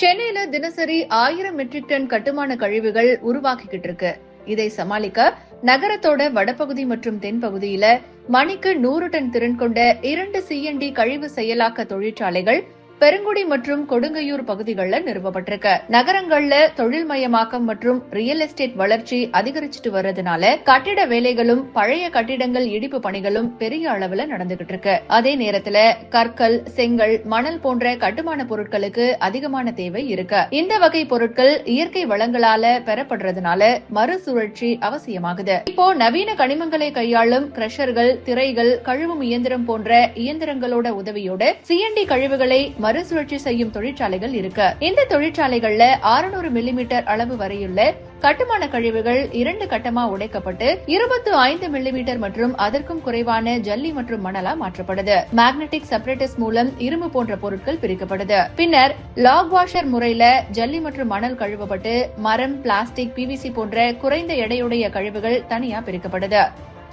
சென்னையில தினசரி ஆயிரம் மெட்ரிக் டன் கட்டுமான கழிவுகள் உருவாக்கிக்கிட்டு இருக்கு. இதை சமாளிக்க நகரத்தோட வடபகுதி மற்றும் தென்பகுதியில மணிக்கு நூறு டன் திறன் கொண்ட இரண்டு சிஎன்டி கழிவு செயலாக்க தொழிற்சாலைகள் பெருங்குடி மற்றும் கொடுங்கையூர் பகுதிகளில் நிறுவப்பட்டிருக்கு. நகரங்கள்ல தொழில் மயமாக்கம் மற்றும் ரியல் எஸ்டேட் வளர்ச்சி அதிகரிச்சுட்டு வர்றதுனால கட்டிட வேலைகளும் பழைய கட்டிடங்கள் இடிப்பு பணிகளும் பெரிய அளவுல நடந்துகிட்டு இருக்கு. அதே நேரத்துல கற்கள் செங்கல் மணல் போன்ற கட்டுமான பொருட்களுக்கு அதிகமான தேவை இருக்கு. இந்த வகை பொருட்கள் இயற்கை வளங்களால பெறப்படுறதுனால மறுசுழற்சி அவசியமாகுது. இப்போ நவீன கனிமங்களை கையாளும் கிரஷர்கள் திரைகள் கழுவும் இயந்திரம் போன்ற இயந்திரங்களோட உதவியோட சிஎன்டி கழிவுகளை மறுசுழற்சி செய்யும் தொழிற்சாலைகள் இருக்கு. இந்த தொழிற்சாலைகள்ல 600 மில்லிமீட்டர் அளவு வரையுள்ள கட்டுமான கழிவுகள் இரண்டு கட்டமா உடைக்கப்பட்டு இருபத்து ஐந்து மில்லிமீட்டர் மற்றும் அதற்கும் குறைவான ஜல்லி மற்றும் மணலா மாற்றப்படுது. மேக்னெட்டிக் செப்பரேட்டர்ஸ் மூலம் இரும்பு போன்ற பொருட்கள் பிரிக்கப்படுது. பின்னர் லாக் வாஷர் முறையில ஜல்லி மற்றும் மணல் கழுவப்பட்டு மரம் பிளாஸ்டிக் பிவிசி போன்ற குறைந்த எடையுடைய கழிவுகள் தனியா பிரிக்கப்படுது.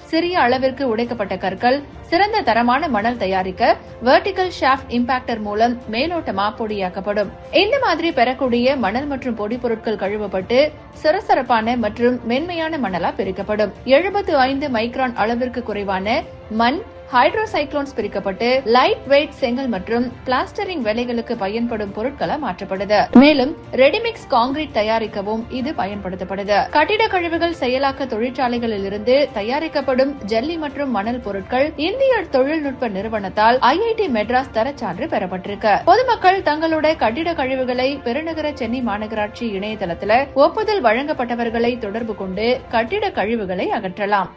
சிறிய அளவிற்கு உடைக்கப்பட்ட கற்கள் சிறந்த தரமான மணல் தயாரிக்க வெர்டிகல் ஷாஃப்ட் இம்பாக்டர் மூலம் மேலோட்டமா பொடியாக்கப்படும். இந்த மாதிரி பெறக்கூடிய மணல் மற்றும் பொடி பொருட்கள் கழுவப்பட்டு சிறசரப்பான மற்றும் மென்மையான மணலா பிரிக்கப்படும். எழுபத்து ஐந்து மைக்ரான் அளவிற்கு குறைவான மண் ஹைட்ரோசைக்ளோன்ஸ் பிரிக்கப்பட்டு லைட் வெயிட் செங்கல் மற்றும் பிளாஸ்டரிங் வேலைகளுக்கு பயன்படும் பொருட்களை மாற்றப்படுது. மேலும் ரெடிமிக்ஸ் காங்கிரீட் தயாரிக்கவும் இது பயன்படுத்தப்படுது. கட்டிட கழிவுகள் செயலாக்க தொழிற்சாலைகளில் இருந்து தயாரிக்கப்படும் ஜல்லி மற்றும் மணல் பொருட்கள் இந்திய தொழில்நுட்ப நிறுவனத்தால் ஐஐடி மெட்ராஸ் தரச்சான்று பெறப்பட்டிருக்கு. பொதுமக்கள் தங்களுடைய கட்டிட கழிவுகளை பெருநகர சென்னை மாநகராட்சி இணையதளத்துல ஒப்புதல் வழங்கப்பட்டவர்களை தொடர்பு கொண்டு கட்டிட கழிவுகளை அகற்றலாம்.